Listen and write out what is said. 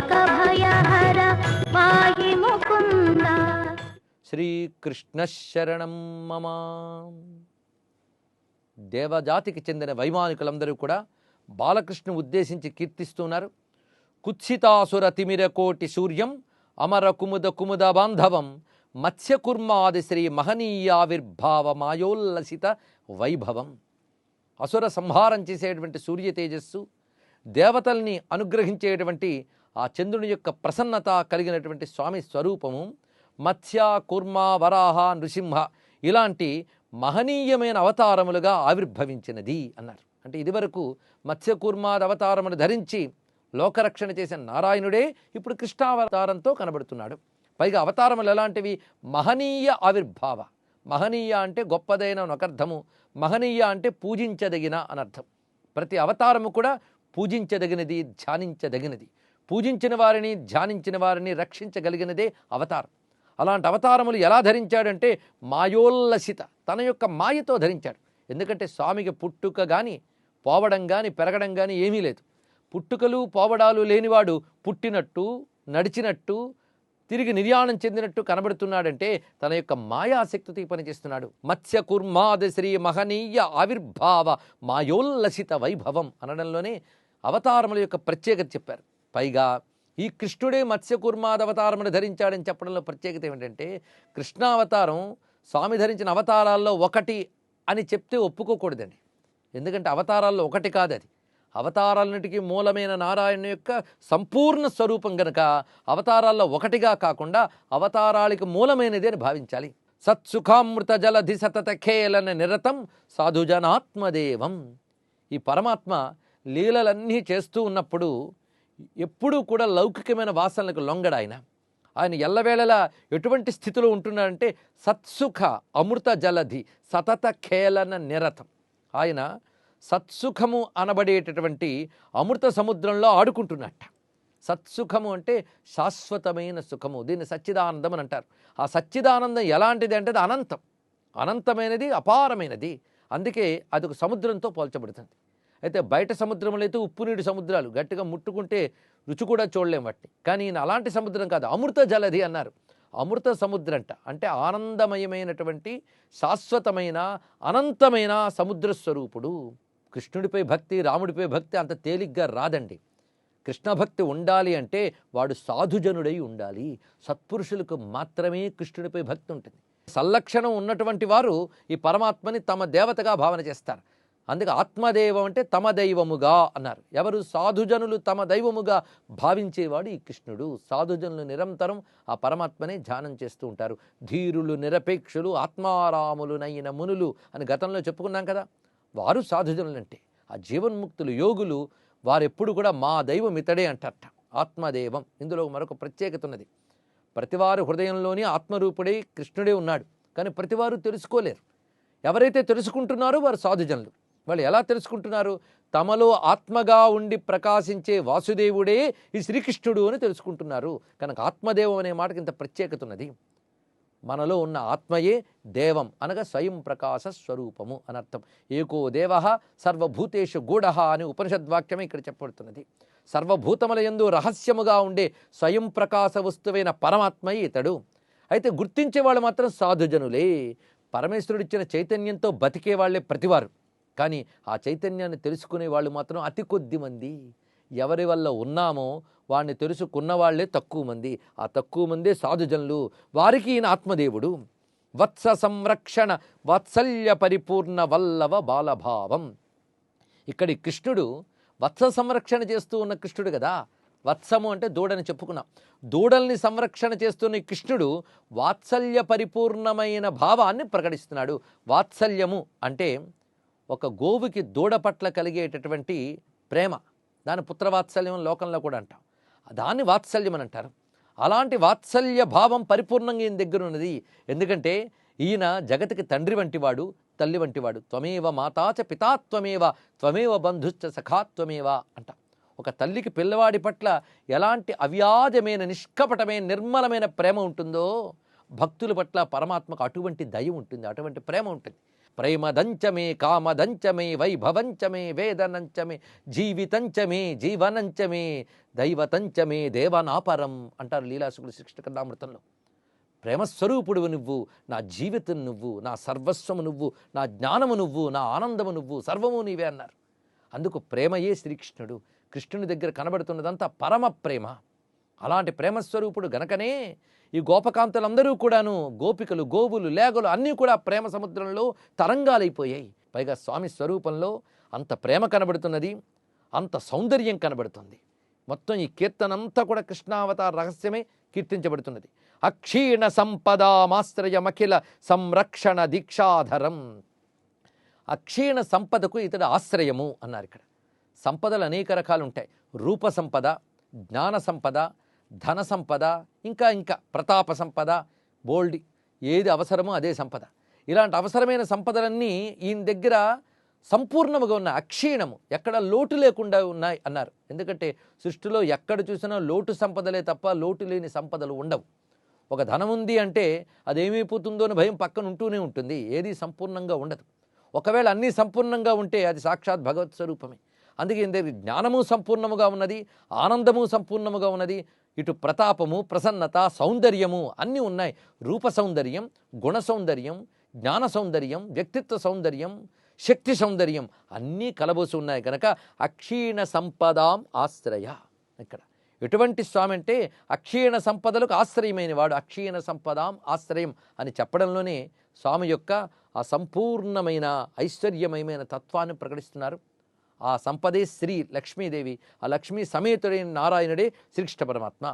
భయహర పాహి ముకుంద. శ్రీకృష్ణ శరణం మమ. దేవజాతికి చెందిన వైమానికులందరూ కూడా బాలకృష్ణ ఉద్దేశించి కీర్తిస్తున్నారు. కుత్సితాసుర తిమిర కోటి సూర్యం అమర కుముద కుముద బాంధవం మత్స్యకుర్మాది శ్రీ మహనీయావిర్భావ మాయోల్లసిత వైభవం. అసుర సంహారం చేసేటువంటి సూర్య తేజస్సు దేవతల్ని అనుగ్రహించేటువంటి ఆ చంద్రుని యొక్క ప్రసన్నత కలిగినటువంటి స్వామి స్వరూపము మత్స్య కూర్మ వరాహ నృసింహ ఇలాంటి మహనీయమైన అవతారములుగా ఆవిర్భవించినది అన్నారు. అంటే ఇదివరకు మత్స్యకూర్మాది అవతారమును ధరించి లోకరక్షణ చేసిన నారాయణుడే ఇప్పుడు కృష్ణావతారంతో కనబడుతున్నాడు. పైగా అవతారములు ఎలాంటివి? మహనీయ ఆవిర్భావ. మహనీయ అంటే గొప్పదైన అని మహనీయ అంటే పూజించదగిన అనర్థం. ప్రతి అవతారము కూడా పూజించదగినది ధ్యానించదగినది. పూజించిన వారిని ధ్యానించిన వారిని రక్షించగలిగినదే అవతారం. అలాంటి అవతారములు ఎలా ధరించాడంటే మాయోల్లసిత తన యొక్క మాయతో ధరించాడు. ఎందుకంటే స్వామికి పుట్టుక కానీ పోవడం కానీ పెరగడం కానీ ఏమీ లేదు. పుట్టుకలు పోవడాలు లేనివాడు పుట్టినట్టు నడిచినట్టు తిరిగి నిర్యాణం చెందినట్టు కనబడుతున్నాడంటే తన యొక్క మాయాశక్తితో పనిచేస్తున్నాడు. మత్స్య కుర్మాది శ్రీ మహనీయ ఆవిర్భావ మాయోల్లసిత వైభవం అనడంలోనే అవతారముల యొక్క ప్రత్యేకత చెప్పారు. పైగా ఈ కృష్ణుడే మత్స్యకుర్మాద అవతారమును ధరించాడని చెప్పడంలో ప్రత్యేకత ఏమిటంటే కృష్ణావతారం స్వామి ధరించిన అవతారాల్లో ఒకటి అని చెప్తే ఒప్పుకోకూడదండి ఎందుకంటే అవతారాల్లో ఒకటి కాదు అది అవతారాలన్నిటికీ మూలమైన నారాయణ యొక్క సంపూర్ణ స్వరూపం గనక అవతారాల్లో ఒకటిగా కాకుండా అవతారాలకి మూలమైనది అని భావించాలి. సత్సుఖామృత జలధి సతత ఖేలన నిరతం సాధుజనాత్మదేవం. ఈ పరమాత్మ లీలలన్నీ చేస్తూ ఉన్నప్పుడు ఎప్పుడూ కూడా లౌకికమైన వాసనలకు లొంగడు ఆయన. ఆయన ఎల్లవేళలా ఎటువంటి స్థితిలో ఉంటున్నాడంటే సత్సుఖ అమృత జలధి సతత ఖేలన నిరతం. ఆయన సత్సుఖము అనబడేటటువంటి అమృత సముద్రంలో ఆడుకుంటున్నట్ట. సత్సుఖము అంటే శాశ్వతమైన సుఖము. దీన్ని సచ్చిదానందం అని అంటారు. ఆ సచ్చిదానందం ఎలాంటిది అంటే అది అనంతం. అనంతమైనది అపారమైనది. అందుకే అది ఒక సముద్రంతో పోల్చబడుతుంది. అయితే బయట సముద్రంలో అయితే ఉప్పు నీటి సముద్రాలు గట్టిగా ముట్టుకుంటే రుచి కూడా చూడలేం వాటిని. కానీ ఈయన అలాంటి సముద్రం కాదు. అమృత జలధి అన్నారు. అమృత సముద్రంట. అంటే ఆనందమయమైనటువంటి శాశ్వతమైన అనంతమైన సముద్ర స్వరూపుడు. కృష్ణుడిపై భక్తి రాముడిపై భక్తి అంత తేలిగ్గా రాదండి. కృష్ణ భక్తి ఉండాలి అంటే వాడు సాధుజనుడై ఉండాలి. సత్పురుషులకు మాత్రమే కృష్ణుడిపై భక్తి ఉంటుంది. సంలక్షణం ఉన్నటువంటి వారు ఈ పరమాత్మని తమ దేవతగా భావన చేస్తారు. అందుకే ఆత్మదైవం అంటే తమ దైవముగా అన్నారు. ఎవరు సాధుజనులు తమ దైవముగా భావించేవాడు ఈ కృష్ణుడు. సాధుజనులు నిరంతరం ఆ పరమాత్మనే ధ్యానం చేస్తూ ఉంటారు. ధీరులు నిరపేక్షులు ఆత్మారాములునైన మునులు అని గతంలో చెప్పుకున్నాం కదా. వారు సాధుజనులంటే ఆ జీవన్ముక్తులు యోగులు వారెప్పుడు కూడా మా దైవం ఇతడే అంటారట. ఆత్మదైవం. ఇందులో మరొక ప్రత్యేకత ఉన్నది. ప్రతివారు హృదయంలోని ఆత్మరూపుడై కృష్ణుడే ఉన్నాడు. కానీ ప్రతివారు తెలుసుకోలేరు. ఎవరైతే తెలుసుకుంటున్నారో వారు సాధుజనులు. వాళ్ళు ఎలా తెలుసుకుంటున్నారు? తమలో ఆత్మగా ఉండి ప్రకాశించే వాసుదేవుడే ఈ శ్రీకృష్ణుడు అని తెలుసుకుంటున్నారు. కనుక ఆత్మదేవం అనే మాటకి ఇంత ప్రత్యేకత ఉన్నది. మనలో ఉన్న ఆత్మయే దేవం అనగా స్వయం ప్రకాశ స్వరూపము అనర్థం ఏకో దేవ సర్వభూతేషు గూఢ అని ఉపనిషద్వాక్యమే ఇక్కడ చెప్పబడుతున్నది. సర్వభూతముల యందు రహస్యముగా ఉండే స్వయం ప్రకాశ వస్తువైన పరమాత్మయే ఇతడు. అయితే గుర్తించే వాళ్ళు మాత్రం సాధుజనులే. పరమేశ్వరుడిచ్చిన చైతన్యంతో బతికే వాళ్ళే ప్రతివారు. కానీ ఆ చైతన్యాన్ని తెలుసుకునే వాళ్ళు మాత్రం అతి కొద్ది మంది. ఎవరి వల్ల ఉన్నామో వాడిని తెలుసుకున్న వాళ్ళే తక్కువ మంది. ఆ తక్కువ మందే సాధుజనులు. వారికి ఈయన ఆత్మదేవుడు. వత్స సంరక్షణ వాత్సల్య పరిపూర్ణ వల్లవ బాలభావం. ఇక్కడి కృష్ణుడు వత్స సంరక్షణ చేస్తూ ఉన్న కృష్ణుడు కదా. వత్సము అంటే దూడని చెప్పుకున్నాం. దూడల్ని సంరక్షణ చేస్తున్న కృష్ణుడు వాత్సల్య పరిపూర్ణమైన భావాన్ని ప్రకటిస్తున్నాడు. వాత్సల్యము అంటే ఒక గోవుకి దూడ పట్ల కలిగేటటువంటి ప్రేమ. దాని పుత్రవాత్సల్యం లోకంలో కూడా అంటాం. దాన్ని వాత్సల్యం అని అంటారు. అలాంటి వాత్సల్య భావం పరిపూర్ణంగా ఈయన దగ్గర ఉన్నది. ఎందుకంటే ఈయన జగతికి తండ్రి వంటివాడు తల్లి వంటివాడు. త్వమేవ మాతాచ పితాత్వమేవ త్వమేవ బంధుశ్చ సఖాత్వమేవ అంట. ఒక తల్లికి పిల్లవాడి పట్ల ఎలాంటి అవ్యాజమైన నిష్కపటమైన నిర్మలమైన ప్రేమ ఉంటుందో భక్తుల పట్ల పరమాత్మకు అటువంటి దయ ఉంటుంది అటువంటి ప్రేమ ఉంటుంది. ప్రేమదంచమే కామదంచమే వైభవంచమే వేదనంచమే జీవితంచమే జీవనంచమే దైవతంచమే దేవనాపరం అంటారు లీలాసుకుడు శ్రీకృష్ణ ప్రేమస్వరూపుడు నువ్వు నా జీవితం నువ్వు నా సర్వస్వము నువ్వు నా జ్ఞానము నువ్వు నా ఆనందము నువ్వు సర్వము నీవే అన్నారు. అందుకు ప్రేమయే శ్రీకృష్ణుడు. కృష్ణుని దగ్గర కనబడుతున్నదంతా పరమ ప్రేమ. అలాంటి ప్రేమస్వరూపుడు గనకనే ఈ గోపకాంతలందరూ కూడాను గోపికలు గోవులు లేగలు అన్నీ కూడా ప్రేమ సముద్రంలో తరంగాలైపోయాయి. పైగా స్వామి స్వరూపంలో అంత ప్రేమ కనబడుతున్నది అంత సౌందర్యం కనబడుతుంది. మొత్తం ఈ కీర్తనంతా కూడా కృష్ణావతార రహస్యమే కీర్తించబడుతున్నది. అక్షీణ సంపదామాశ్రయమఖిల సంరక్షణ దీక్షాధరం. అక్షీణ సంపదకు ఇతడు ఆశ్రయము అన్నారు ఇక్కడ. సంపదలు అనేక రకాలు ఉంటాయి రూప సంపద జ్ఞాన సంపద ధన సంపద ఇంకా ఇంకా ప్రతాప సంపద బోల్డ్ ఏది అవసరమో అదే సంపద. ఇలాంటి అవసరమైన సంపదలన్నీ ఈయన దగ్గర సంపూర్ణముగా ఉన్న అక్షీణము ఎక్కడ లోటు లేకుండా ఉన్నాయి అన్నారు. ఎందుకంటే సృష్టిలో ఎక్కడ చూసినా లోటు సంపదలే తప్ప లోటు లేని సంపదలు ఉండవు. ఒక ధనం ఉంది అంటే అదేమైపోతుందో అని భయం పక్కన ఉంటూనే ఉంటుంది ఏది సంపూర్ణంగా ఉండదు. ఒకవేళ అన్నీ సంపూర్ణంగా ఉంటే అది సాక్షాత్ భగవత్ స్వరూపమే. అందుకే జ్ఞానము సంపూర్ణముగా ఉన్నది ఆనందము సంపూర్ణముగా ఉన్నది ఇటు ప్రతాపము ప్రసన్నత సౌందర్యము అన్నీ ఉన్నాయి. రూప సౌందర్యం గుణ సౌందర్యం జ్ఞాన సౌందర్యం వ్యక్తిత్వ సౌందర్యం శక్తి సౌందర్యం అన్నీ కలబోసి ఉన్నాయి. కనుక అక్షీణ సంపదాం ఆశ్రయ. ఇక్కడ ఎటువంటి స్వామి అంటే అక్షీణ సంపదలకు ఆశ్రయమైన వాడు. అక్షీణ సంపదాం ఆశ్రయం అని చెప్పడంలోనే స్వామి యొక్క ఆ సంపూర్ణమైన ఐశ్వర్యమయమైన తత్వాన్ని ప్రకటిస్తున్నారు. ఆ సంపదే శ్రీ లక్ష్మీదేవి ఆ లక్ష్మీ సమేతుడైన నారాయణుడే శ్రీకృష్ణ పరమాత్మ.